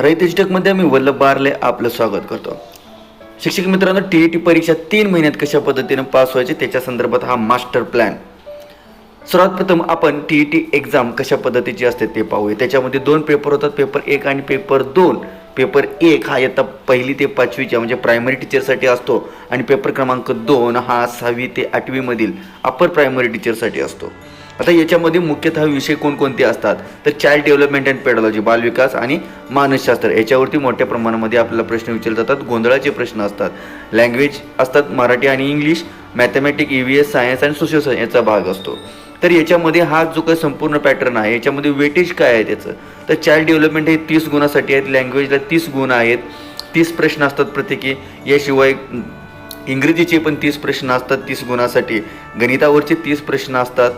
रयतेष्टकमध्ये मी Vallabh barley आपलं स्वागत करतो. शिक्षक मित्रांनो टी ई टी परीक्षा तीन महिन्यात कशा पद्धतीनं पास व्हायचे त्याच्या संदर्भात हा मास्टर प्लॅन सर्वात प्रथम आपण टी ई टी एक्झाम कशा पद्धतीची असते ते पाहूया. त्याच्यामध्ये दोन पेपर होतात पेपर एक आणि पेपर दोन. पेपर एक हा येता पहिली ते पाचवीच्या म्हणजे प्रायमरी टीचरसाठी असतो आणि पेपर क्रमांक दोन हा सहावी ते आठवीमधील अप्पर प्रायमरी टीचरसाठी असतो. आता याच्यामध्ये मुख्यतः विषय कोणकोणते असतात? तर चाइल्ड डेव्हलपमेंट अँड पेडॉलॉजी बालविकास आणि मानसशास्त्र. याच्यावरती मोठ्या प्रमाणामध्ये आपल्याला प्रश्न विचारले जातात. गोंधळाचे प्रश्न असतात. लँग्वेज असतात मराठी आणि English. Mathematic E V S science आणि सोशल सायन्स याचा भाग असतो. तर याच्यामध्ये हा जो काही संपूर्ण पॅटर्न आहे याच्यामध्ये वेटेज काय आहे त्याचं? तर चाइल्ड डेव्हलपमेंट हे तीस गुणासाठी आहेत. लँग्वेजला तीस गुण आहेत. तीस प्रश्न असतात प्रत्येकी. याशिवाय इंग्रजीचे पण तीस प्रश्न असतात तीस गुणासाठी. गणितावरचे तीस प्रश्न असतात.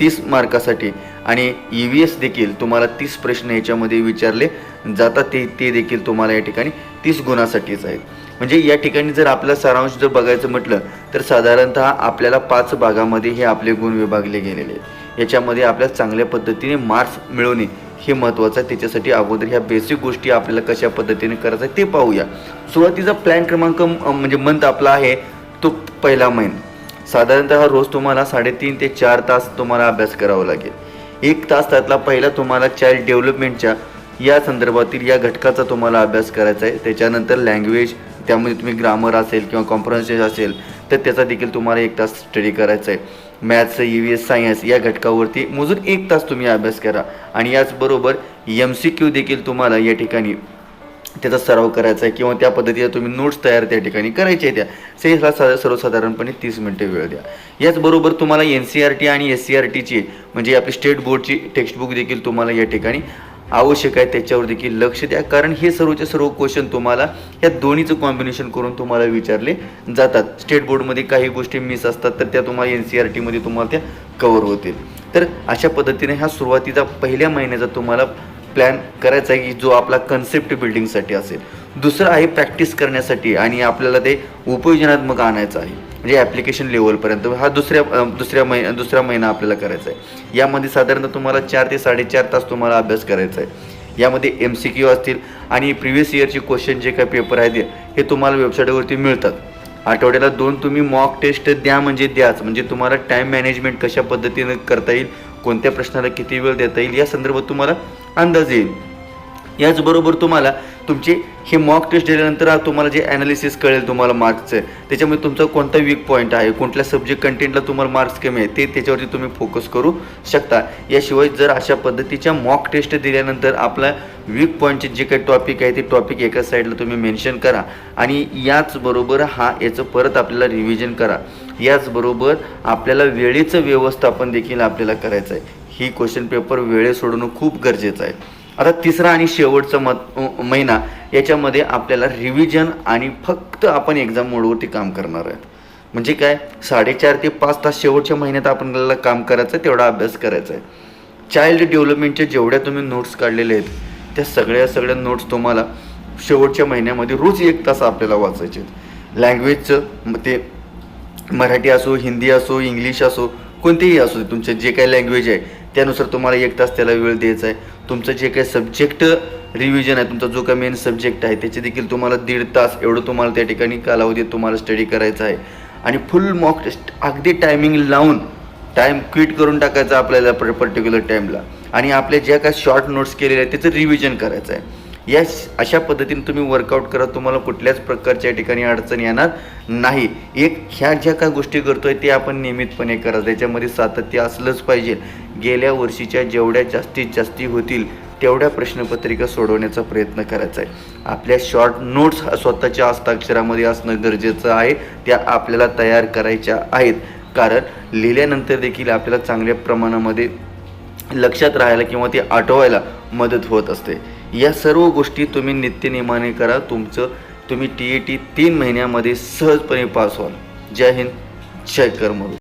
तीस मार्कासाठी. आणि ई व्ही एस देखील तुम्हाला तीस प्रश्न याच्यामध्ये विचारले जातात ते ते देखील तुम्हाला या ठिकाणी तीस गुणासाठीच आहेत. म्हणजे या ठिकाणी जर आपला सारांश जर बघायचं म्हटलं तर साधारणतः आपल्याला पाच भागामध्ये हे आपले गुण विभागले गेलेले आहेत. याच्यामध्ये आपल्या चांगल्या पद्धतीने मार्क्स मिळवणे हे महत्त्वाचं आहे. त्याच्यासाठी अगोदर ह्या बेसिक गोष्टी आपल्याला कशा पद्धतीने करायचं आहे ते पाहूया. सुरुवातीचा प्लॅन क्रमांक म्हणजे मंथ आपला आहे तो पहिला महिना. साधारणतः रोज तुम्हाला साडेतीन ते चार तास तुम्हाला अभ्यास करावा लागेल. एक तास त्यातला पहिला तुम्हाला चाइल्ड डेव्हलपमेंटच्या या संदर्भातील या घटकाचा तुम्हाला अभ्यास करायचा आहे. त्याच्यानंतर लँग्वेज त्यामध्ये तुम्ही ग्रामर असेल किंवा कॉम्प्रोनायझेशन असेल तर त्याचा देखील तुम्हाला एक तास स्टडी करायचा आहे. Maths E V S science या घटकावरती मोजून एक तास तुम्ही अभ्यास करा. आणि याचबरोबर एम सी क्यू देखील तुम्हाला या ठिकाणी त्याचा सराव करायचा आहे किंवा त्या पद्धतीच्या तुम्ही नोट्स तयार त्या ठिकाणी करायच्या त्या. सेला सा सर्वसाधारणपणे तीस मिनटे वेळ द्या. याचबरोबर तुम्हाला एन सी आर टी आणि एस सी आर टीची म्हणजे आपली स्टेट बोर्डची टेक्स्टबुक देखील तुम्हाला या ठिकाणी आवश्यक आहे. त्याच्यावर देखील लक्ष द्या. कारण हे सर्वचे सर्व क्वेश्चन तुम्हाला या दोन्हीचं कॉम्बिनेशन करून तुम्हाला विचारले जातात. स्टेट बोर्डमध्ये काही गोष्टी मिस असतात तर त्या तुम्हाला एन सी आर टीमध्ये तुम्हाला त्या कवर होतील. तर अशा पद्धतीने हा सुरुवातीचा पहिल्या महिन्याचा तुम्हाला प्लॅन करायचा आहे की जो आपला कन्सेप्ट बिल्डिंगसाठी असेल. दुसरं आहे प्रॅक्टिस करण्यासाठी आणि आपल्याला ते उपयोजनात्मक आणायचं आहे. म्हणजे ॲप्लिकेशन लेवलपर्यंत हा दुसऱ्या दुसऱ्या महिना दुसरा महिना आपल्याला करायचा आहे. यामध्ये साधारणतः तुम्हाला चार ते साडेचार तास तुम्हाला अभ्यास करायचा आहे. यामध्ये एम सी क्यू असतील आणि प्रिव्हियस इयरचे क्वेश्चन जे काही पेपर आहेत हे तुम्हाला वेबसाईटवरती मिळतात. आठवड्याला दोन तुम्ही मॉक टेस्ट द्या म्हणजे द्याच. म्हणजे तुम्हाला टाईम मॅनेजमेंट कशा पद्धतीने करता येईल कोणत्या प्रश्नाला किती वेळ देता येईल या संदर्भात तुम्हाला अंदाज येईल. याचबरोबर तुम्हाला तुमचे हे मॉक टेस्ट दिल्यानंतर तुम्हाला जे ॲनालिसिस कळेल तुम्हाला मार्क्सचं त्याच्यामुळे तुमचा कोणता वीक पॉईंट आहे कुठल्या सब्जेक्ट कंटेंटला तुम्हाला मार्क्स कमी आहे ते त्याच्यावरती तुम्ही फोकस करू शकता. याशिवाय जर अशा पद्धतीच्या मॉक टेस्ट दिल्यानंतर आपला वीक पॉईंटचे जे काही टॉपिक आहे ते टॉपिक एका साईडला तुम्ही मेन्शन करा आणि याचबरोबर हा याचं परत आपल्याला रिव्हिजन करा. याचबरोबर आपल्याला वेळेचं व्यवस्थापन देखील आपल्याला करायचं आहे ही क्वेश्चन पेपर वेळे सोडवणं खूप गरजेचं आहे. आता तिसरा आणि शेवटचा मत महिना याच्यामध्ये आपल्याला रिव्हिजन आणि फक्त आपण एक्झाम मोडवरती काम करणार आहेत. म्हणजे काय? साडेचार ते पाच तास शेवटच्या महिन्यात आपल्याला काम करायचं आहे तेवढा अभ्यास करायचा आहे. चाइल्ड डेव्हलपमेंटच्या जेवढ्या तुम्ही नोट्स काढलेले आहेत त्या सगळ्या सगळ्या नोट्स तुम्हाला शेवटच्या महिन्यामध्ये रोज एक तास आपल्याला वाचायचे आहेत. लँग्वेजचं ते मराठी असो हिंदी असो इंग्लिश असो कोणतेही असो तुमचे जे काही लँग्वेज आहे त्यानुसार तुम्हाला एक तास त्याला वेळ द्यायचा आहे. तुमचं जे काही सब्जेक्ट रिव्हिजन आहे तुमचा जो काही मेन सब्जेक्ट आहे त्याचे देखील तुम्हाला दीड तास एवढं तुम्हाला त्या ठिकाणी कालावधीत तुम्हाला स्टडी करायचं आहे. आणि फुल मॉक टेस्ट अगदी टायमिंग लावून टाईम क्विट करून टाकायचा आपल्याला पर्टिक्युलर टाईमला आणि आपल्या ज्या काही शॉर्ट नोट्स केलेल्या आहेत त्याचं रिव्हिजन करायचं आहे. या अशा पद्धतीने तुम्ही वर्कआउट करा तुम्हाला कुठल्याच प्रकारच्या ठिकाणी अडचण येणार नाही. एक ह्या ज्या काय गोष्टी करतोय ते आपण नियमितपणे करा. त्याच्यामध्ये सातत्य असलंच पाहिजे. गेल्या वर्षीच्या जेवढ्या जास्तीत जास्ती होतील तेवढ्या प्रश्नपत्रिका सोडवण्याचा प्रयत्न करायचा आहे. आपल्या शॉर्ट नोट्स स्वतःच्या हस्ताक्षरामध्ये असणं गरजेचं आहे. त्या आपल्याला तयार करायच्या आहेत. कारण लिहिल्यानंतर देखील आपल्याला चांगल्या प्रमाणामध्ये लक्षात राहायला किंवा ते आठवायला मदत होत असते. या सर्व गोष्टी तुम्ही नित्यनेमाने करा. तुमचं तुम्ही टी ए टी तीन महिन्यामध्ये सहजपणे पास व्हाल. जय हिंद. जय कर्मरू.